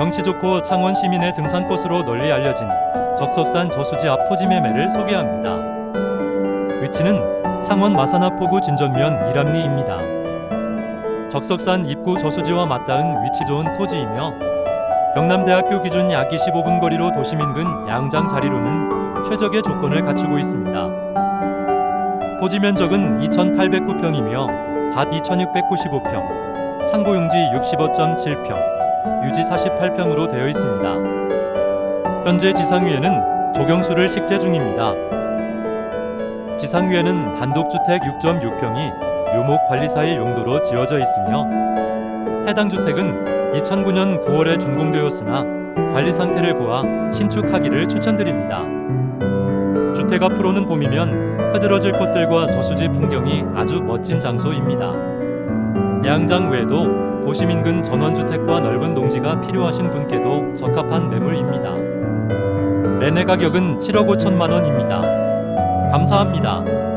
경치 좋고 창원 시민의 등산 코스로 널리 알려진 적석산 저수지 앞 토지 매매를 소개합니다. 위치는 창원 마산하포구 진전면 이람리입니다. 적석산 입구 저수지와 맞닿은 위치 좋은 토지이며 경남대학교 기준 약 25분 거리로 도심 인근 양장 자리로는 최적의 조건을 갖추고 있습니다. 토지 면적은 2,809평이며 밭 2,695평, 창고용지 65.7평, 유지 48평으로 되어 있습니다. 현재 지상위에는 조경수를 식재 중입니다. 지상위에는 단독주택 6.6평이 묘목관리사의 용도로 지어져 있으며 해당 주택은 2009년 9월에 준공되었으나 관리 상태를 보아 신축하기를 추천드립니다. 주택 앞으로는 봄이면 흐드러질 꽃들과 저수지 풍경이 아주 멋진 장소입니다. 양장 외에도 도심 인근 전원주택과 넓은 농지가 필요하신 분께도 적합한 매물입니다. 매매 가격은 7억 5천만 원입니다. 감사합니다.